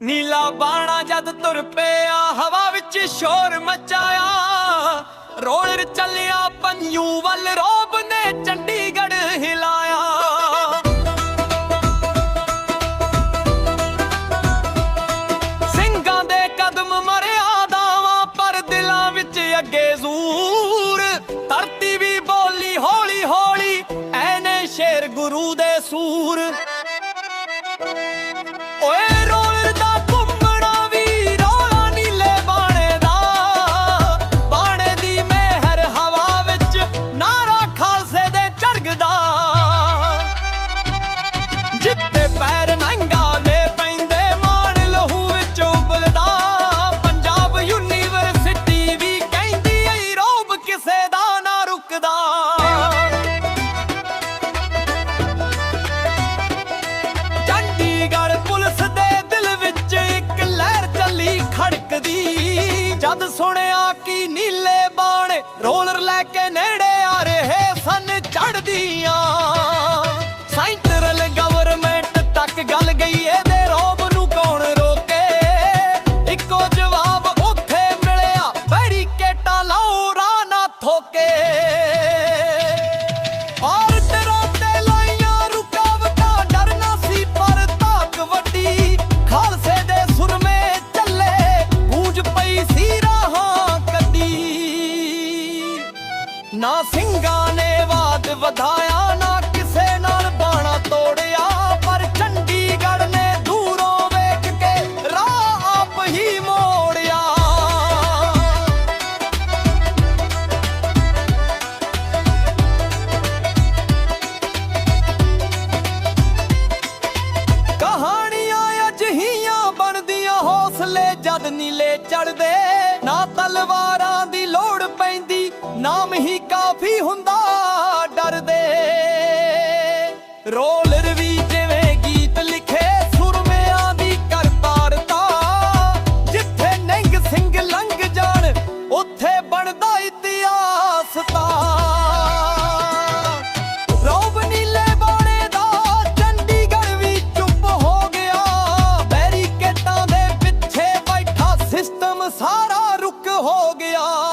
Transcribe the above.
ਨੀਲਾ ਬਾਣਾ ਜਦ ਤੁਰ ਪਿਆ, ਹਵਾ ਵਿੱਚ ਸ਼ੋਰ ਮਚਾਇਆ। ਰੋਲਰ ਚੱਲਿਆ ਪੰਨੂ ਵੱਲ ਰੋਬ ਨੇ ਚੰਡੀਗੜ੍ਹ ਹਿਲਾਇਆ। ਸਿੰਘਾਂ ਦੇ ਕਦਮ ਮਰਿਆ ਮਰਿਆਦਾਵਾਂ ਪਰ ਦਿਲਾਂ ਵਿੱਚ ਅੱਗੇ ਜ਼ੂਰ। ਧਰਤੀ ਵੀ ਬੋਲੀ ਹੌਲੀ ਹੌਲੀ ਐਨੇ ਸ਼ੇਰ ਗੁਰੂ ਦੇ ਸੂਰ। ਕਿ ਨੀਲੇ ਬਾਣੇ ਰੋਲਰ ਲੈ ਕੇ ਨੇੜੇ ਆ ਰਹੇ ਸਨ ਚੜਦੀਆਂ ਸੈਂਟਰਲ ਗਵਰਨਮੈਂਟ ਤੱਕ ਗੱਲ ਗਈ ਇਹਦੇ ਰੋਬ ਨੂੰ ਕੌਣ ਰੋਕੇ? ਇੱਕੋ ਜਵਾਬ ਉੱਥੇ ਮਿਲਿਆ, ਬੈਰੀਕੇਟਾਂ ਲਾਓ ਰਾਹ ਨਾ ਥੋਕੇ ਜਦ ਨੀਲੇ ਚੜਦੇ, ਨਾ ਤਲਵਾਰਾਂ ਦੀ ਲੋੜ ਪੈਂਦੀ, ਨਾਮ ਹੀ ਕਾਫੀ ਹੁੰਦਾ ਡਰਦੇ। ਰੋਲਰ ਵੀ ਜਿਵੇਂ ਗੀਤ ਲਿਖੇ, ਸੁਰਮਿਆਂ ਦੀ ਕਰਤਾਰਤਾ ਜਿੱਥੇ ਨੰਗ ਸਿੰਘ ਲੰਘ ਜਾਣ, ਉੱਥੇ ਬਣਦਾ Oh.